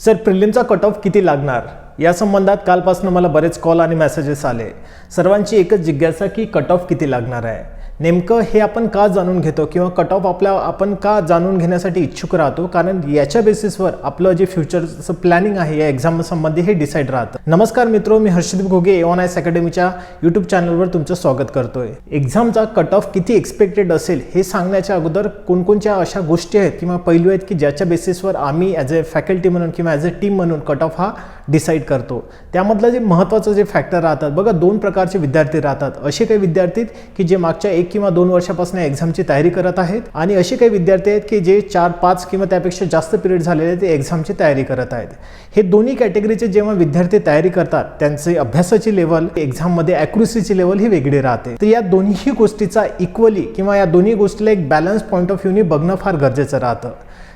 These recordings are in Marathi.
सर प्रिलिमचा कट ऑफ किती लागणार? या संबंधात कालपासून मला बरेच कॉल आणि मेसेजेस आले. सर्वांची एकच जिज्ञासा की कट ऑफ किती लागणार आहे. नेमकं हे आपण का जाणून घेतो किंवा कट ऑफ आपल्या आपण का जाणून घेण्यासाठी इच्छुक राहतो? कारण याच्या बेसिसवर आपलं जे फ्युचरचं प्लॅनिंग आहे या एक्झाम संबंधी हे डिसाईड राहतं. नमस्कार मित्रो मी Harshdeep Ghoge A one IAS अकॅडमीच्या YouTube चॅनलवर तुमचं स्वागत करतोय. एक्झामचा कट ऑफ किती एक्सपेक्टेड असेल हे सांगण्याच्या अगोदर कोणकोणत्या अशा गोष्टी आहेत किंवा पैलू आहेत की ज्याच्या बेसिसवर आम्ही ॲज अ फॅकल्टी म्हणून किंवा ॲज अ टीम म्हणून कट ऑफ हा डिसाईड करतो. त्यामधलं जे महत्त्वाचं जे फॅक्टर राहतात बघा दोन प्रकारचे विद्यार्थी राहतात. असे काही विद्यार्थी की जे मागच्या एक किंवा दोन वर्षापासून एक्झामची तयारी करत आहेत आणि असे काही विद्यार्थी आहेत की जे चार पाच किंवा त्यापेक्षा जास्त पिरियड झालेले ते एक्झामची तयारी करत आहेत. हे दोन्ही कॅटेगरीचे जेव्हा विद्यार्थी तयारी करतात त्यांचे अभ्यासाची लेवल एक्झाममध्ये ॲक्युरेसीची लेवल ही वेगळी राहते. तर या दोन्ही गोष्टीचा इक्वली किंवा या दोन्ही गोष्टीला एक बॅलन्स पॉईंट ऑफ व्ह्यूनी बघणं फार गरजेचं राहतं.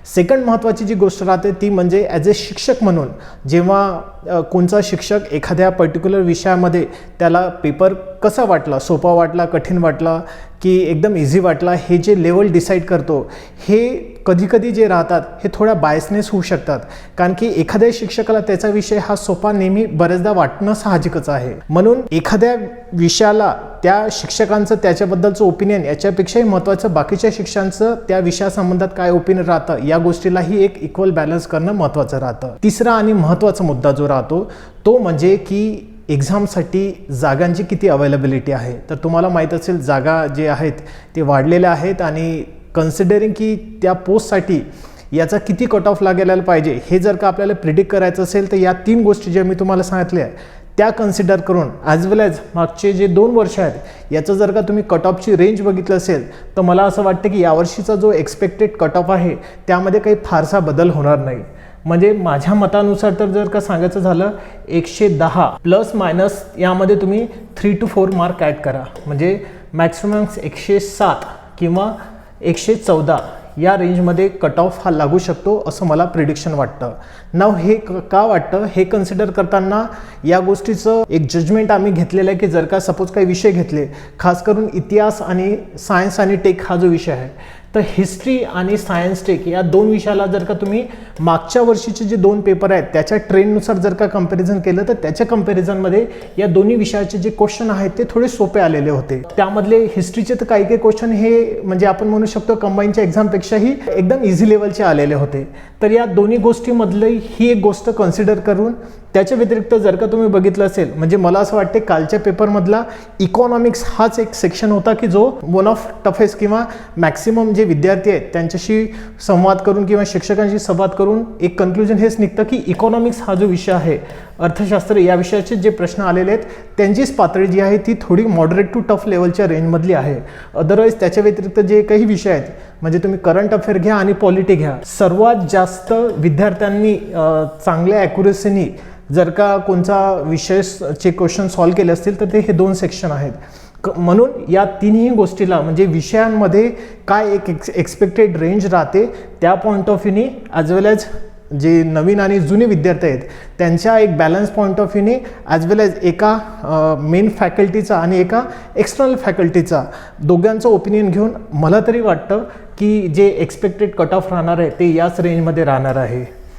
सेकंड महत्त्वाची जी गोष्ट राहते ती म्हणजे ॲज अ शिक्षक म्हणून जेव्हा कोणचा शिक्षक एखाद्या पर्टिक्युलर विषयामध्ये त्याला पेपर कसा वाटला? सोपा वाटला? कठीण वाटला? की एकदम इझी वाटला? हे जे लेवल डिसाईड करतो हे कधीकधी जे राहतात हे थोड्या बायसनेस होऊ शकतात. कारण की एखाद्या शिक्षकाला त्याचा विषय हा सोपा नेहमी बरेचदा वाटणं साहजिकच आहे. म्हणून एखाद्या विषयाला त्या शिक्षकांचं त्याच्याबद्दलचं ओपिनियन याच्यापेक्षाही महत्त्वाचं बाकीच्या शिक्षकांचं त्या विषयासंबंधात काय ओपिनियन राहतं या गोष्टीलाही एक इक्वल बॅलन्स करणं महत्त्वाचं राहतं. तिसरा आणि महत्त्वाचा मुद्दा जो राहतो तो म्हणजे की एक्झामसाठी जागांची किती अवेलेबिलिटी आहे? तर तुम्हाला माहीत असेल जागा जे आहेत ते वाढलेल्या आहेत आणि कन्सिडरिंग की त्या पोस्टसाठी याचा किती कट ऑफ लागायला पाहिजे हे जर का आपल्याला प्रिडिक्ट करायचं असेल तर या तीन गोष्टी ज्या मी तुम्हाला सांगितल्या त्या कन्सिडर करून ॲज वेल ॲज मागचे जे दोन वर्ष आहेत याचं जर का तुम्ही कट ऑफची रेंज बघितलं असेल तर मला असं वाटतं की यावर्षीचा जो एक्सपेक्टेड कट ऑफ आहे त्यामध्ये काही फारसा बदल होणार नाही. म्हणजे माझ्या मतानुसार तर जर का सांगायचं झालं एकशे दहा प्लस मायनस यामध्ये तुम्ही three two four mark add करा. म्हणजे मॅक्सिमम एकशे सात किंवा एकशे चौदा या रेंजमध्ये कट ऑफ हा लागू शकतो असं मला प्रिडिक्शन वाटतं. नाव हे का वाटतं? हे कन्सिडर करताना या गोष्टीचं एक जजमेंट आम्ही घेतलेलं आहे की जर का सपोज काही विषय घेतले खास करून इतिहास आणि सायन्स आणि टेक हा जो विषय आहे तर हिस्ट्री आणि सायन्स टेक या दोन विषयाला जर का तुम्ही मागच्या वर्षीचे जे दोन पेपर आहेत त्याच्या ट्रेंडनुसार जर का कंपॅरिझन केलं तर त्याच्या कम्पॅरिझनमध्ये या दोन्ही विषयाचे जे क्वेश्चन आहेत ते थोडे सोपे आलेले होते. त्यामधले हिस्ट्रीचे तर काही काही क्वेश्चन हे म्हणजे आपण म्हणू शकतो कंबाईनच्या एक्झामपेक्षाही एकदम इझी लेवलचे आलेले होते. तर या दोन्ही गोष्टीमधले ही एक गोष्ट कन्सिडर करून त्याच्या व्यतिरिक्त जर का तुम्ही बघितलं असेल म्हणजे मला असं वाटते कालच्या पेपरमधला इकॉनॉमिक्स हाच एक सेक्शन होता की जो वन ऑफ टफेस्ट किंवा मॅक्सिमम जे विद्यार्थी आहेत त्यांच्याशी संवाद करून किंवा शिक्षकांशी संवाद करून एक कन्क्लुजन हेच निघतं की इकॉनॉमिक्स हा जो विषय आहे अर्थशास्त्र या विषयाचे जे प्रश्न आलेले आहेत त्यांचीच पातळी जी आहे ती थोडी मॉडरेट टू टफ लेवलच्या रेंजमधली आहे. अदरवाईज त्याच्या व्यतिरिक्त जे काही विषय आहेत म्हणजे तुम्ही करंट अफेअर घ्या आणि पॉलिटी घ्या. सर्वात जास्त विद्यार्थ्यांनी चांगल्या ॲक्युरेसीनी जर का कोणता विषयचे क्वेश्चन सॉल्व केले असतील तर ते हे दोन सेक्शन आहेत. क म्हणून या तिन्ही गोष्टीला म्हणजे विषयांमध्ये काय एक एक्स एक्सपेक्टेड रेंज राहते त्या पॉईंट ऑफ व्ह्यूनी ॲज वेल ॲज जे नवीन आणि जुने विद्यार्थी आहेत त्यांच्या एक बॅलन्स पॉईंट ऑफ व्ह्यूने ॲज वेल ॲज एका मेन फॅकल्टीचा आणि एका एक्सटर्नल फॅकल्टीचा दोघांचं ओपिनियन घेऊन मला तरी वाटतं की जे एक्सपेक्टेड कट ऑफ राहणार आहे ते याच रेंजमध्ये राहणार आहे.